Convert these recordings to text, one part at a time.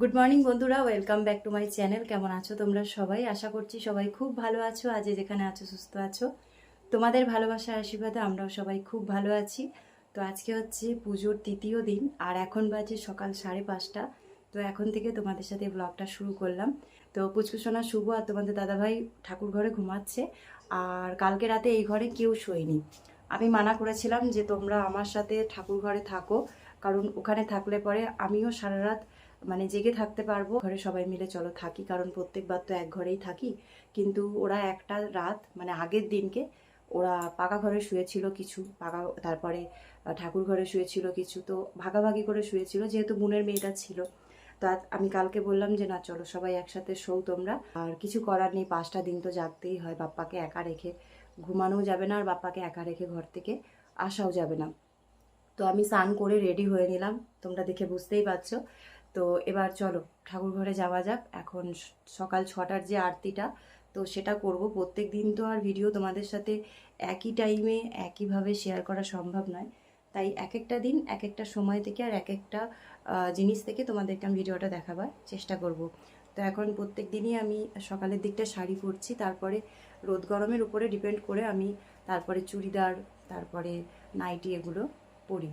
Good morning বন্ধুরা। Welcome back to my channel কেমন আছো তোমরা সবাই? আশা করছি সবাই খুব ভালো আছো। আজ যেখানে আছো, সুস্থ আছো। তোমাদের ভালোবাসার আশীর্বাদে আমরাও সবাই খুব ভালো আছি। তো আজকে হচ্ছে পুজোর তৃতীয় দিন, আর এখন বাজে সকাল সাড়ে পাঁচটা। তো এখন থেকে তোমাদের সাথে ব্লগটা শুরু করলাম। তো পুচকুসোনা শুভ আর তোমাদের দাদাভাই ঠাকুর ঘরে ঘুমাচ্ছে। আর কালকে রাতে এই ঘরে কেউ শোয়নি। আমি মানা করেছিলাম যে তোমরা আমার সাথে ঠাকুর ঘরে থাকো। কারণ ওখানে থাকলে পরে আমিও সারা রাত মানে জেগে থাকতে পারব। ঘরে সবাই মিলে চলো থাকি, কারণ প্রত্যেকবার তো এক ঘরেই থাকি। কিন্তু ওরা একটা রাত মানে আগের দিনকে, ওরা পাকা ঘরে শুয়েছিল কিছু, পাকা, তারপরে ঠাকুর ঘরে শুয়েছিল কিছু, তো ভাগাভাগি করে শুয়েছিল, যেহেতু বোনের মেয়েটা ছিল। তো আমি কালকে বললাম যে, না, চলো সবাই একসাথে শোও তোমরা। আর কিছু করার নেই, পাঁচটা দিন তো জাগতেই হয়, বাপ্পাকে একা রেখে। ঘুমানোও যাবে না, আর বাপ্পাকে একা রেখে ঘর থেকে আসাও যাবে না। তো আমি স্নান করে রেডি হয়ে নিলাম, তোমরা দেখে বুঝতেই পারছ। তো এবার চলো ঠাকুর ঘরে যাওয়া যাক। এখন সকাল ছটার যে আরতিটা, তো সেটা করব। প্রত্যেক দিন তো আর ভিডিও তোমাদের সাথে একই টাইমে একইভাবে শেয়ার করা সম্ভব নয়। তাই এক একটা দিন এক একটা সময় থেকে আর এক একটা জিনিস থেকে তোমাদেরকে আমি ভিডিওটা দেখাবার চেষ্টা করব। তো এখন প্রত্যেক দিনই আমি সকালের দিকটা শাড়ি পরছি, তারপরে রোদ গরমের উপরে ডিপেন্ড করে আমি তারপরে চুড়িদার, তারপরে নাইটি এগুলো পরি।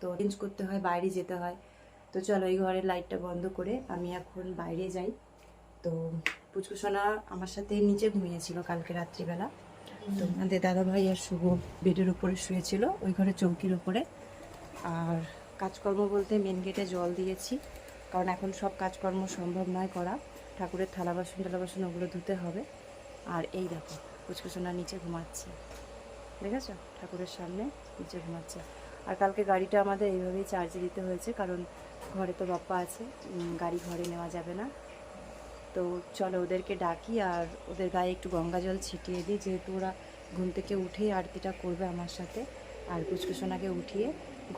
তো চেঞ্জ করতে হয়, বাইরে যেতে হয়। তো চলো এই ঘরের লাইটটা বন্ধ করে আমি এখন বাইরে যাই। তো পুচকুসোনা আমার সাথে নিচে ঘুমিয়েছিল কালকে রাত্রিবেলা। তো আমাদের দাদা ভাই আর শুভ বেডের উপরে শুয়েছিল ওই ঘরে চৌকির উপরে। আর কাজকর্ম বলতে মেন গেটে জল দিয়েছি কারণ এখন সব কাজকর্ম সম্ভব নয় করা। ঠাকুরের থালা বাসন টালা বাসন ওগুলো ধুতে হবে। আর এই দেখো পুচকুসোনা নিচে ঘুমাচ্ছে। দেখেছ? ঠাকুরের সামনে নিচে ঘুমাচ্ছে। আর কালকে গাড়িটা আমাদের এইভাবেই চার্জে দিতে হয়েছে কারণ ঘরে তো বাপ্পা আছে গাড়ি ঘরে নেওয়া যাবে না। তো চলো ওদেরকে ডাকি আর ওদের গায়ে একটু গঙ্গা জল ছিটিয়ে দিই, যেহেতু ওরা ঘুম থেকে উঠেই আরতিটা করবে আমার সাথে। আর কুচকুচোনাকে উঠিয়ে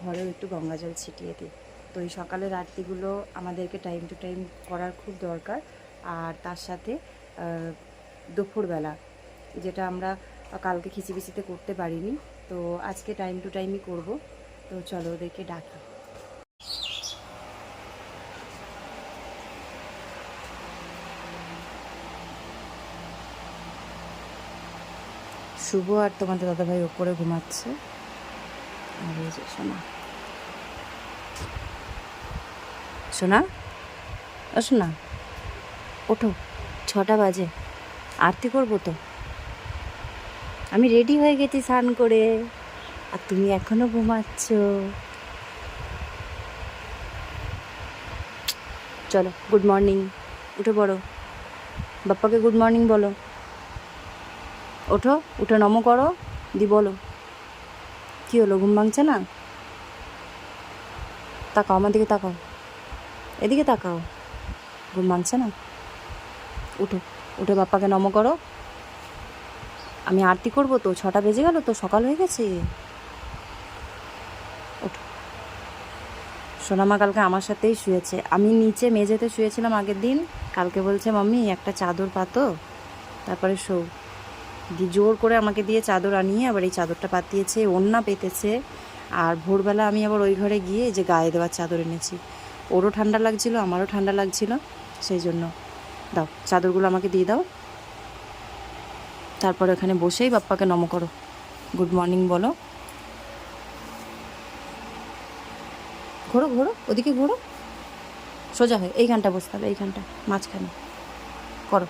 ঘরেও একটু গঙ্গা জল ছিটিয়ে দিই। তো এই সকালের আরতিগুলো আমাদেরকে টাইম টু টাইম করার খুব দরকার। আর তার সাথে দুপুরবেলা, যেটা আমরা কালকে খিচিবিচিতে করতে পারিনি, তো আজকে টাইম টু টাইমই করব। তো চলো ওদেরকে ডাকি। শুভ আর তোমাদের দাদাভাই ওপরে ঘুমাচ্ছে। আর এই যে সোনা। সোনা? ও সোনা, ওঠো, ছটা বাজে। আরতি করব তো। আমি রেডি হয়ে গেছি স্নান করে। আর তুমি এখনও ঘুমাচ্ছ। চলো, গুড মর্নিং, উঠে পড়ো। বাপ্পাকে গুড মর্নিং বলো। ওঠো, উঠে নমো করো, দি বলো। কি হলো, ঘুম ভাঙছে না? তাকাও, আমার দিকে তাকাও। এদিকে তাকাও। ঘুম ভাঙছে না? উঠো, উঠে বাপ্পাকে নমো করো। আমি আরতি করব তো, ছটা বেজে গেল তো, সকাল হয়ে গেছে। ওঠো। সোনামা কালকে আমার সাথেই শুয়েছে। আমি নিচে মেঝেতে শুয়েছিলাম আগের দিন। কালকে বলছে, মাম্মি, একটা চাদর পাতো, তারপরে শো জোর করে আমাকে দিয়ে চাদর আনিয়ে আবার এই চাদরটা পাতিয়েছে ওন্না পেতেছে। আর ভোরবেলা আমি আবার ওই ঘরে গিয়ে যে গায়ে দেওয়ার চাদর এনেছি। ওরও ঠান্ডা লাগছিল, আমারও ঠান্ডা লাগছিল, সেই জন্য। দাও, চাদরগুলো আমাকে দিয়ে দাও। তারপর এখানে বসেই বাপ্পাকে নম করো। গুড মর্নিং বলো। ঘোরো ঘোরো, ওদিকে ঘোরো। সোজা হয়ে এইখানটা বসতে হবে এইখানটা মাঝখানে। করো।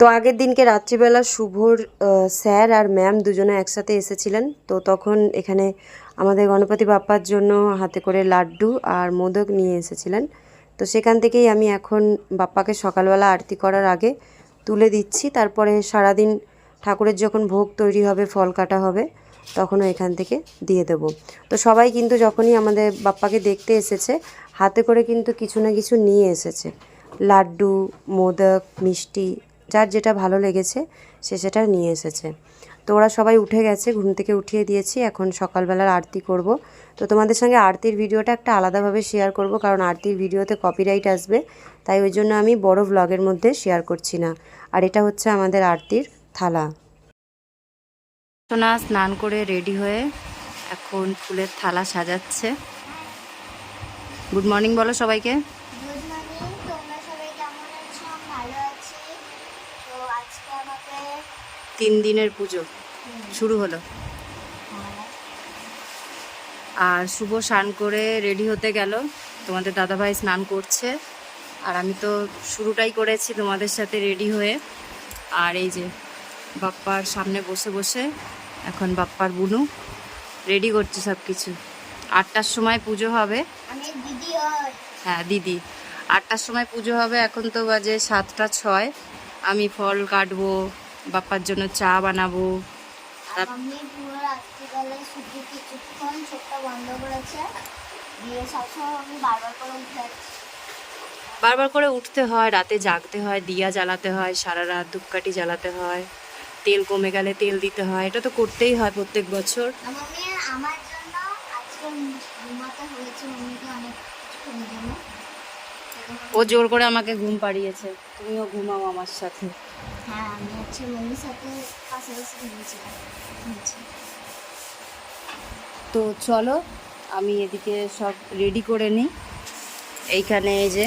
তো আগের দিনকে রাত্রিবেলা শুভর স্যার আর ম্যাম দুজনে একসাথে এসেছিলেন। তো তখন এখানে আমাদের গণপতি বাপ্পার জন্য হাতে করে লাড্ডু আর মোদক নিয়ে এসেছিলেন। তো সেখান থেকেই আমি এখন বাপ্পাকে সকালবেলা আরতি করার আগে তুলে দিচ্ছি। তারপরে সারাদিন ঠাকুরের যখন ভোগ তৈরি হবে, ফল কাটা হবে, তখনও এখান থেকে দিয়ে দেব। তো সবাই কিন্তু যখনই আমাদের বাপ্পাকে দেখতে এসেছে, হাতে করে কিন্তু কিছু না কিছু নিয়ে এসেছে। লাড্ডু, মোদক, মিষ্টি যার যেটা ভালো লেগেছে, সে সেটা নিয়ে এসেছে। তো ওরা সবাই উঠে গেছে, ঘুম থেকে উঠিয়ে দিয়েছি। এখন সকালবেলার আরতি করব। তো তোমাদের সঙ্গে আরতির ভিডিওটা একটা আলাদাভাবে শেয়ার করব, কারণ আরতির ভিডিওতে কপিরাইট আসবে। তাই ওই জন্য আমি বড় ব্লগের মধ্যে শেয়ার করছি না। আর এটা হচ্ছে আমাদের আরতির থালা। সোনা স্নান করে রেডি হয়ে এখন ফুলের থালা সাজাচ্ছে। গুড মর্নিং বলো সবাইকে গুড মর্নিং তোমরা সবাই কেমন আছো আমি ভালো আছি তো আজকে আমাকে তিন দিনের পুজো শুরু হলো। আর শুভ স্নান করে রেডি হতে গেল। তোমাদের দাদাভাই স্নান করছে। আর আমি তো শুরুটাই করেছি তোমাদের সাথে রেডি হয়ে। আর এই যে বাপ্পার সামনে বসে বসে এখন বাপ্পার বুনু রেডি করছে সব কিছু আটটার সময় পুজো হবে। হ্যাঁ দিদি। আটটার সময় পুজো হবে, এখন তো বাজে সাতটা ছয়। আমি ফল কাটবো বাপ্পার জন্য চা বানাবো। আমি পুরো রাত্রিবেলায় শুধু কিছুক্ষণ চোখটা বন্ধ করেছে। দিয়ে সবসময় আমি বারবার করে উঠে বারবার করে উঠতে হয় রাতে জাগতে হয় দিয়া জ্বালাতে হয় সারা রাত ধূপকাঠি জ্বালাতে হয় তেল কমে গেলে তেল দিতে হয় এটা তো করতেই হয় প্রত্যেক বছর। আমার জন্য আজকে হয়েছে অনেক ও জোর করে আমাকে ঘুম পাড়িয়েছে। তুমিও ঘুমাও আমার সাথে। হ্যাঁ আমি হচ্ছে সাথে ঘুমিয়েছিলাম তো চলো, আমি এদিকে সব রেডি করে নিই। এইখানে এই যে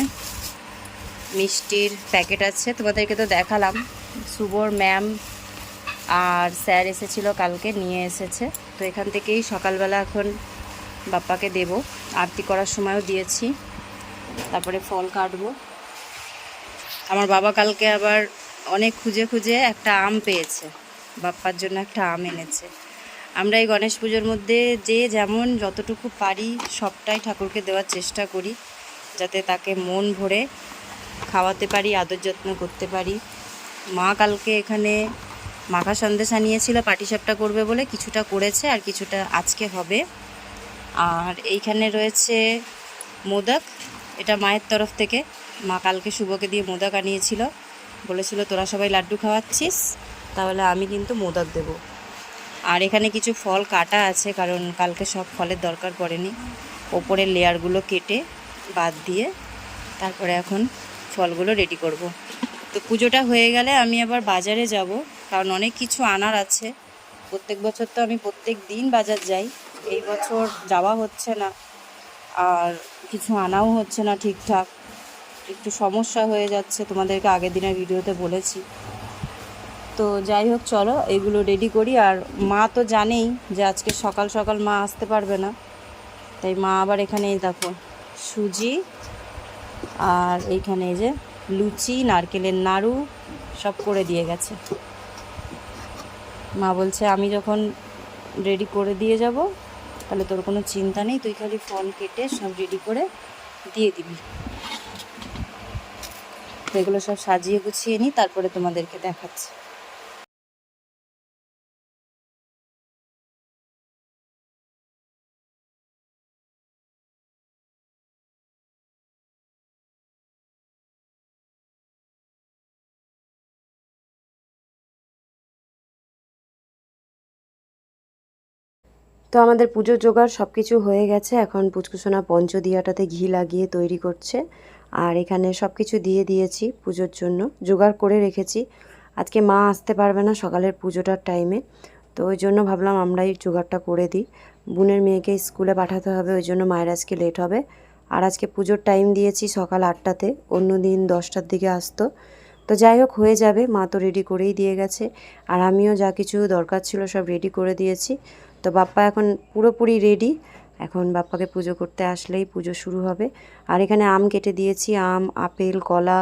মিষ্টির প্যাকেট আছে, তোমাদেরকে তো দেখালাম। শুভর ম্যাম আর স্যার এসেছিল কালকে, নিয়ে এসেছে। তো এখান থেকেই সকালবেলা এখন বাপ্পাকে দেব। আরতি করার সময়ও দিয়েছি। তারপরে ফল কাটবো। আমার বাবা কালকে আবার অনেক খুঁজে খুঁজে একটা আম পেয়েছে। বাপ্পার জন্য একটা আম এনেছে। আমরা এই গণেশ পুজোর মধ্যে যে যেমন যতটুকু পারি সবটাই ঠাকুরকে দেওয়ার চেষ্টা করি, যাতে তাকে মন ভরে খাওয়াতে পারি, আদর যত্ন করতে পারি। মা কালকে এখানে মাখা সন্দেশ আনিয়েছিল, পাটিসাপটা করবে বলে কিছুটা করেছে আর কিছুটা আজকে হবে। আর এইখানে রয়েছে মোদক, এটা মায়ের তরফ থেকে। মা কালকে শুভকে দিয়ে মোদক আনিয়েছিল। বলেছিল, তোরা সবাই লাড্ডু খাওয়াচ্ছিস, তাহলে আমি কিন্তু মোদক দেবো। আর এখানে কিছু ফল কাটা আছে, কারণ কালকে সব ফলের দরকার পড়েনি। ওপরের লেয়ারগুলো কেটে বাদ দিয়ে তারপরে এখন ফলগুলো রেডি করব। তো পুজোটা হয়ে গেলে আমি আবার বাজারে যাব, কারণ অনেক কিছু আনার আছে। প্রত্যেক বছর তো আমি প্রত্যেক দিন বাজার যাই, এই বছর যাওয়া হচ্ছে না, আর কিছু আনাও হচ্ছে না ঠিকঠাক। একটু সমস্যা হয়ে যাচ্ছে, তোমাদেরকে আগের দিনের ভিডিওতে বলেছি। তো যাই হোক, চলো, এগুলো রেডি করি। আর মা তো জানেই যে আজকে সকাল সকাল মা আসতে পারবে না। তাই মা আবার এখানে এই দেখো, সুজি আর এইখানে এই যে লুচি, নারকেলের নাড়ু সব করে দিয়ে গেছে। মা বলছে, আমি যখন রেডি করে দিয়ে যাব, তাহলে তোর কোনো চিন্তা নেই, তুই খালি ফল কেটে সব রেডি করে দিয়ে দিবি। এগুলো সব সাজিয়ে গুছিয়ে নিই, তারপরে তোমাদেরকে দেখাচ্ছি। তো আমাদের পুজোর জোগাড় সব কিছু হয়ে গেছে, এখন পুচকুসোনা পঞ্চদিয়াটাতে ঘি লাগিয়ে তৈরি করছে। আর এখানে সব কিছু দিয়ে দিয়েছি পুজোর জন্য। জোগাড় করে রেখেছি। আজকে মা আসতে পারবে না সকালের পুজোটার টাইমে তো ওই জন্য ভাবলাম আমরাই জোগাড়টা করে দিই। বোনের মেয়েকে স্কুলে পাঠাতে হবে, ওই জন্য মায়ের আজকে লেট হবে। আর আজকে পুজোর টাইম দিয়েছি সকাল আটটাতে, অন্য দিন দশটার দিকে আসতো। তো যাই হোক, হয়ে যাবে, মা তো রেডি করেই দিয়ে গেছে। আর আমিও যা কিছু দরকার ছিল সব রেডি করে দিয়েছি। তো বাপ্পা এখন পুরোপুরি রেডি এখন বাপ্পাকে পুজো করতে আসলেই পুজো শুরু হবে। আর এখানে আম কেটে দিয়েছি, আম, আপেল, কলা,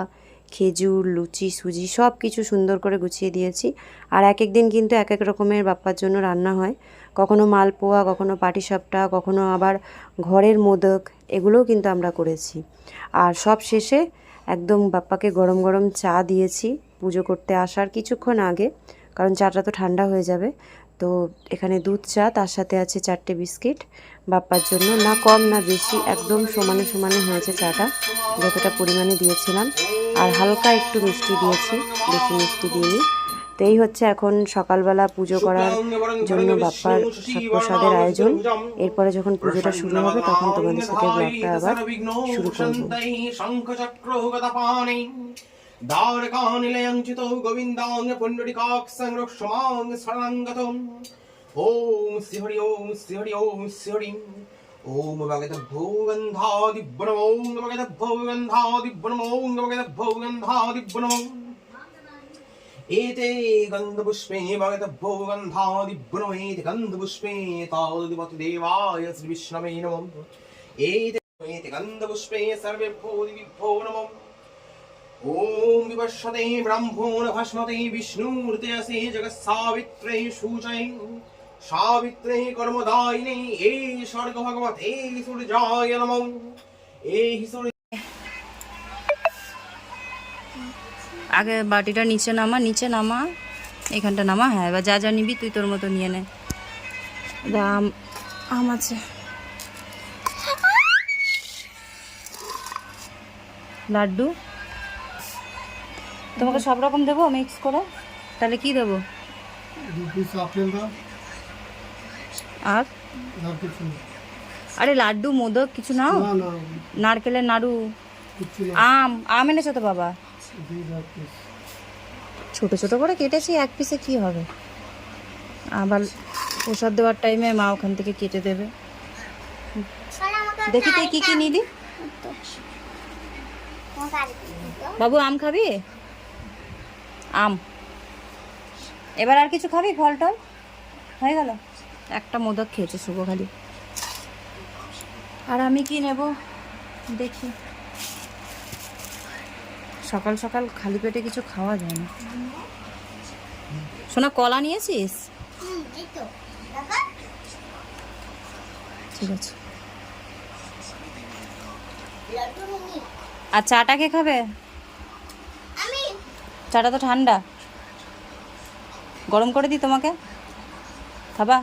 খেজুর, লুচি, সুজি সব কিছু সুন্দর করে গুছিয়ে দিয়েছি। আর এক এক দিন কিন্তু এক এক রকমের বাপ্পার জন্য রান্না হয়। কখনো মালপোয়া, কখনো পাটিসাপটা, কখনো আবার ঘরের মোদক, এগুলোও কিন্তু আমরা করেছি। আর সব শেষে একদম বাপ্পাকে গরম গরম চা দিয়েছি পুজো করতে আসার কিছুক্ষণ আগে, কারণ চাটা তো ঠান্ডা হয়ে যাবে। তো এখানে দুধ চা তার সাথে আছে চারটে বিস্কিট। বাপ্পার জন্য না কম না বেশি একদম সমানে সমানে হয়েছে চাটা যতটা পরিমাণে দিয়েছিলাম। আর হালকা একটু মিষ্টি দিয়েছি বেশি মিষ্টি দিইনি। তো এই হচ্ছে এখন সকালবেলা পুজো করার জন্য বাপ্পার প্রসাদের আয়োজন। এরপরে যখন পুজোটা শুরু হবে তখন তোমাদের সাথে ব্লগটা আবার শুরু করব। দারকানিলয়ঞ্চিত গোবিন্দাঙ্গ পুণ্ডরিকাক্ষমাঙ্গ শরণাঙ্গত ওম শ্রীহরি ওম শ্রীহরি ওম শ্রীহরি ওম ভগত ভৌগন্ধাদি ব্রম ওম ভগত ভৌগন্ধাদি ব্রম ওম ভগত ভৌগন্ধাদি ব্রম এতে গন্ধপুষ্পে ভগত ভৌগন্ধাদি ব্রম এতে গন্ধপুষ্পে তাওদিমতি দেবায় শ্রী বিষ্ণবে নমঃ। এতে গন্ধপুষ্পে সর্বে ভূদিভ্যো নমঃ। ॐ विवशते ब्रह्मोण भस्मते विष्णुर्ते असि जगत्सावित्रे शुचै सावित्रे कर्मदायिने ए स्वर्ग भगवते सूर्याय नमः ए सूर्य আগে বাটিটা নিচে নামা নিচে নামা এখানটা নামা হ্যাঁ এবার যা যা নিবি তুই তোর মতো নিয়ে নে এটা আম আম আছে লাড্ডু তোমাকে সব রকম দেবো মিক্স করে। তাহলে কি দেবো? আর? আর কিছু না। আরে লাড্ডু মোদক কিছু নাও? না না নারকেলের নাড়ু আম আম এনেছো তো বাবা? ছোট ছোট করে কেটেছি এক পিসে কি হবে? আবার প্রসাদ দেওয়ার টাইমে মা ওখান থেকে কেটে দেবে। দেখি তুই কি কি নিলি? বাবু আম খাবি? আম। এবার আর কিছু খাবি? ফল টল? হয়ে গেল? একটা মোদক খেয়েছে শুভ খালি। আর আমি কি নেব? দেখি। সকাল সকাল খালি পেটে কিছু খাওয়া যায় না। শোনা কলা নিয়েছিস? ঠিক আছে। আর চাটা কে খাবে? চাটা তো ঠান্ডা। গরম করে দিই তোমাকে। খাবা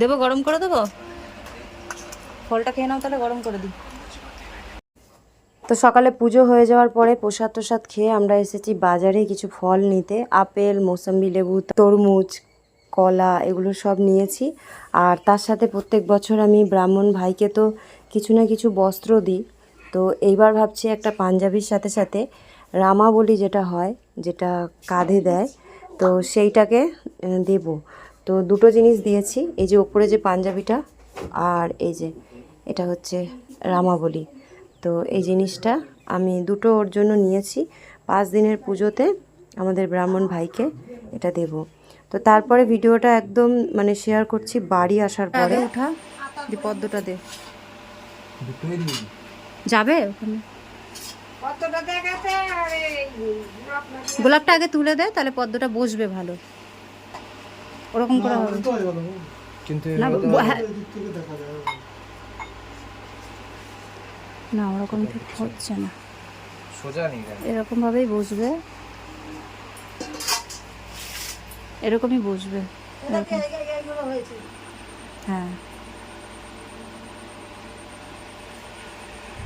দেবো, গরম করে দেবো? ফলটা খেয়ে নাও তাহলে, গরম করে দিই। তো সকালে পুজো হয়ে যাওয়ার পরে প্রসাদ প্রসাদ খেয়ে আমরা এসেছি বাজারে কিছু ফল নিতে। আপেল, মৌসম্বি, লেবু, তরমুজ কলা এগুলো সব নিয়েছি। আর তার সাথে প্রত্যেক বছর আমি ব্রাহ্মণ ভাইকে তো কিছু না কিছু বস্ত্র দিই। তো এইবার ভাবছি একটা পাঞ্জাবির সাথে সাথে রামা বলি যেটা হয়, যেটা কাঁধে দেয়, তো সেইটাকে দেব। তো দুটো জিনিস দিয়েছি, এই যে ওপরে যে পাঞ্জাবিটা আর এই যে এটা হচ্ছে রামাবলি তো এই জিনিসটা আমি দুটো ওর জন্য নিয়েছি। পাঁচ দিনের পুজোতে আমাদের ব্রাহ্মণ ভাইকে এটা দেব। তো তারপরে ভিডিওটা একদম মানে শেয়ার করছি বাড়ি আসার পরে। উঠা দি পদ্মটা দে। যাবে ওখানে? গোলাপটা আগে তুলে দে তাহলে পদ্মটা বসবে ভালো। ওরকম করে হবে। হয়ে না হ্যাঁ, ওরকম ঠিক হচ্ছে না। সোজা এরকম ভাবেই বসবে। এরকমই বুঝবে। হ্যাঁ।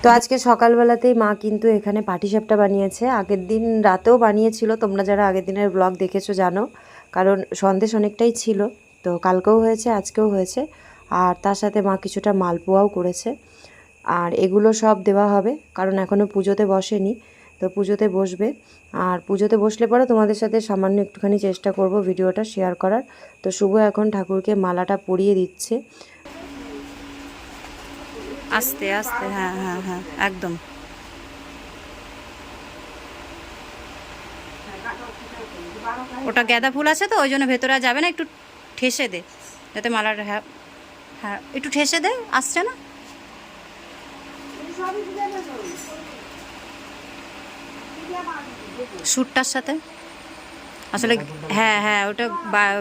তো আজকে সকালবেলাতেই মা কিন্তু এখানে পাটিসাপটা বানিয়েছে। আগের দিন রাতেও বানিয়েছিল। তোমরা যারা আগের দিনের ব্লগ দেখেছ জানো কারণ সন্দেশ অনেকটাই ছিল। তো কালকেও হয়েছে আজকেও হয়েছে। আর তার সাথে মা কিছুটা মালপোয়াও করেছে। আর এগুলো সব দেওয়া হবে কারণ এখনও পুজোতে বসেনি। তো পুজোতে বসবে। আর পুজোতে বসলে পরে তোমাদের সাথে সামান্য একটুখানি চেষ্টা করব ভিডিওটা শেয়ার করার। তো শুভ এখন ঠাকুরকে মালাটা পরিয়ে দিচ্ছে। আস্তে আস্তে হ্যাঁ হ্যাঁ হ্যাঁ একদম। ওটা গাঁদা ফুল আছে তো, ওই জন্য ভেতরে যাবে না, একটু ঠেসে দে। যাতে মালার হ্যাঁ হ্যাঁ একটু ঠেসে দে, আসছে না? স্যুটটার সাথে? আসলে হ্যাঁ হ্যাঁ ওটা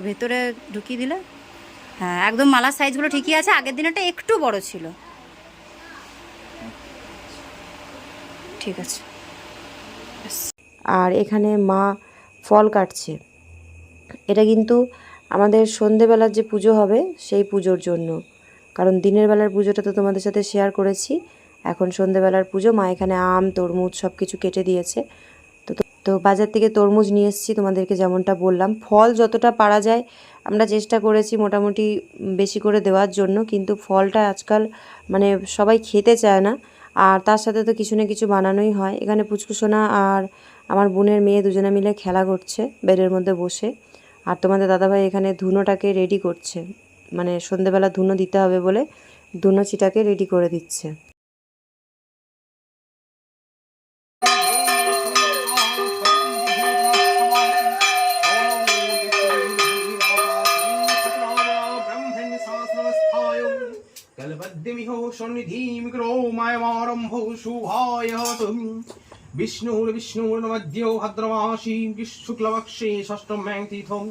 ভেতরে ঢুকিয়ে দিলে? হ্যাঁ একদম মালার সাইজগুলো ঠিকই আছে, আগের দিনেরটা একটু বড় ছিল। ঠিক আছে। আর এখানে মা ফল কাটছে। এটা কিন্তু আমাদের সন্ধেবেলার যে পুজো হবে, সেই পুজোর জন্য। কারণ দিনের বেলার পুজোটা তো তোমাদের সাথে শেয়ার করেছি। এখন সন্ধেবেলার পুজো, মা এখানে আম, তরমুজ সব কিছু কেটে দিয়েছে। তো তো- বাজার থেকে তরমুজ নিয়ে এসেছি, তোমাদেরকে যেমনটা বললাম। ফল যতটা পারা যায়, আমরা চেষ্টা করেছি মোটামুটি বেশি করে দেওয়ার জন্য, কিন্তু ফলটা আজকাল মানে সবাই খেতে চায় না। আর তার সাথে তো কিছু না কিছু বানানোই হয়। এখানে পুচকুসোনা আর আমার বোনের মেয়ে দুজনে মিলে খেলা করছে, বেডের মধ্যে বসে। আর তোমাদের দাদাভাই এখানে ধুনোটাকে রেডি করছে। মানে সন্ধেবেলা ধুনো দিতে হবে বলে ধুনো চিটাকে রেডি করে দিচ্ছে। कल्पद्यमिहो सन्निधिमिक्रो मायमारम्भो शुभाय विष्णुर्विष्णुर्नमद्यो भद्रमासी शुक्लपक्षे षष्ठं म्यां तीर्थं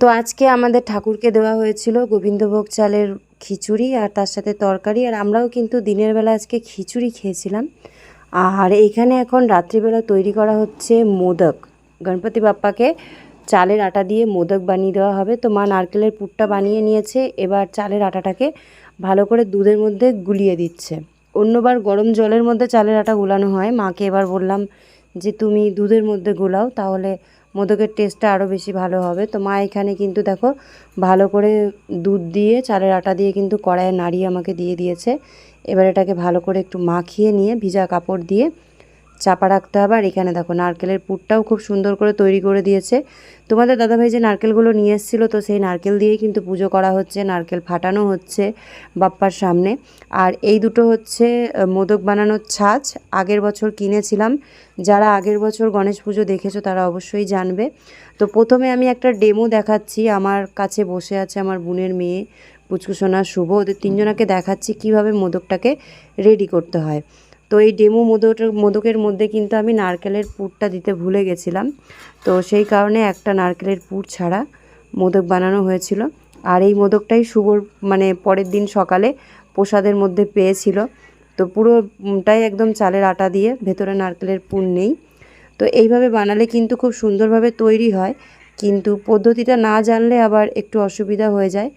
তো আজকে আমাদের ঠাকুরকে দেওয়া হয়েছিল গোবিন্দভোগ চালের খিচুড়ি আর তার সাথে তরকারি। আর আমরাও কিন্তু দিনের বেলা আজকে খিচুড়ি খেয়েছিলাম। আর এইখানে এখন রাত্রিবেলা তৈরি করা হচ্ছে মোদক। গণপতি বাপ্পাকে চালের আটা দিয়ে মোদক বানিয়ে দেওয়া হবে। তো মা নারকেলের পুরটা বানিয়ে নিয়েছে। এবার চালের আটাটাকে ভালো করে দুধের মধ্যে গুলিয়ে দিচ্ছে। অন্যবার গরম জলের মধ্যে চালের আটা গুলানো হয়। মাকে এবার বললাম যে, তুমি দুধের মধ্যে গোলাও, তাহলে মোদকের টেস্টটা আরও বেশি ভালো হবে। তো মা এখানে কিন্তু দেখো ভালো করে দুধ দিয়ে, চালের আটা দিয়ে কিন্তু কড়াইয়ে নাড়িয়ে আমাকে দিয়ে দিয়েছে। এবার এটাকে ভালো করে একটু মাখিয়ে নিয়ে, ভিজা কাপড় দিয়ে চাপা রাখতে হবে আর এখানে দেখো নারকেলের পুরটাও খুব সুন্দর করে তৈরি করে দিয়েছে। তোমাদের দাদাভাই যে নারকেলগুলো নিয়ে এসেছিল, তো সেই নারকেল দিয়েই কিন্তু পুজো করা হচ্ছে, নারকেল ফাটানো হচ্ছে বাপ্পার সামনে। আর এই দুটো হচ্ছে মোদক বানানোর ছাঁচ, আগের বছর কিনেছিলাম। যারা আগের বছর গণেশ পুজো দেখেছ তারা অবশ্যই জানবে। তো প্রথমে আমি একটা ডেমো দেখাচ্ছি, আমার কাছে বসে আছে আমার বোনের মেয়ে পুচকুসোনা শুভ। ওদের তিনজনাকে দেখাচ্ছি কীভাবে মোদকটাকে রেডি করতে হয়। তো এই ডেমো মোদক, মোদকের মধ্যে কিন্তু আমি নারকেলের পুরটা দিতে ভুলে গেছিলাম। তো সেই কারণে একটা নারকেলের পুর ছাড়া মোদক বানানো হয়েছিল। আর এই মোদকটাই শুভর মানে পরের দিন সকালে প্রসাদের মধ্যে পেয়েছিল। তো পুরোটাই একদম চালের আটা দিয়ে ভেতরে নারকেলের পুর নেই। তো এইভাবে বানালে কিন্তু খুব সুন্দরভাবে তৈরি হয়। কিন্তু পদ্ধতিটা না জানলে আবার একটু অসুবিধা হয়ে যায়,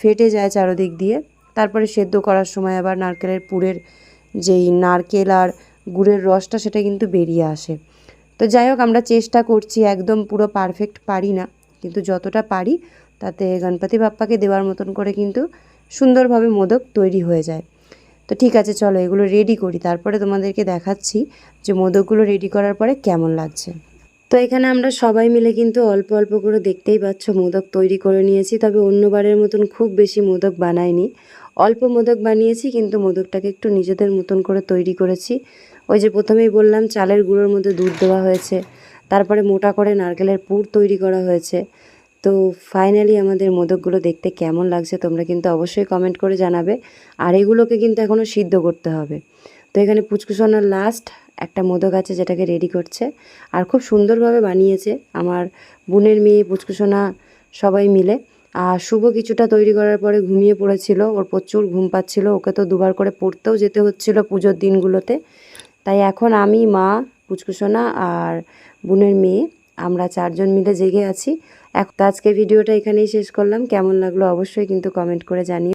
ফেটে যায় চারদিক দিয়ে। তারপরে সেদ্ধ করার সময় আবার নারকেলের পুরের যেই নারকেল আর গুড়ের রসটা সেটা কিন্তু বেরিয়ে আসে। তো যাই হোক, আমরা চেষ্টা করছি, একদম পুরো পারফেক্ট পারি না। কিন্তু যতটা পারি, তাতে গণপতি বাপ্পাকে দেওয়ার মতন করে কিন্তু সুন্দরভাবে মোদক তৈরি হয়ে যায়। তো ঠিক আছে, চলো এগুলো রেডি করি। তারপরে তোমাদেরকে দেখাচ্ছি যে মোদকগুলো রেডি করার পরে কেমন লাগছে। তো এখানে আমরা সবাই মিলে কিন্তু অল্প অল্প করে দেখতেই পাচ্ছ, মোদক তৈরি করে নিয়েছি। তবে অন্যবারের মতন খুব বেশি মোদক বানাইনি। অল্প মোদক বানিয়েছি, কিন্তু মোদকটাকে একটু নিজেদের মতন করে তৈরি করেছি। ওই যে প্রথমেই বললাম, চালের গুঁড়োর মধ্যে দুধ দেওয়া হয়েছে, তারপরে মোটা করে নারকেলের পুর তৈরি করা হয়েছে। তো ফাইনালি আমাদের মোদকগুলো দেখতে কেমন লাগছে তোমরা কিন্তু অবশ্যই কমেন্ট করে জানাবে, আর এগুলোকে কিন্তু এখনও সিদ্ধ করতে হবে। তো এখানে পুচকুসোনার লাস্ট একটা মোদক আছে যেটাকে রেডি করছে, আর খুব সুন্দরভাবে বানিয়েছে। আমার বোনের মেয়ে পুচকুসোনা সবাই মিলে। আর শুভ কিছুটা তৈরি করার পরে ঘুমিয়ে পড়েছিল। ওর প্রচুর ঘুম পাচ্ছিল। ওকে তো দুবার করে পড়তেও যেতে হচ্ছিল পুজোর দিনগুলোতে। তাই এখন আমি, মা, পুচকুসোনা আর বোনের মেয়ে, আমরা চারজন মিলে জেগে আছি। এক আজকে ভিডিওটা এখানেই শেষ করলাম। কেমন লাগল অবশ্যই কিন্তু কমেন্ট করে জানিয়ে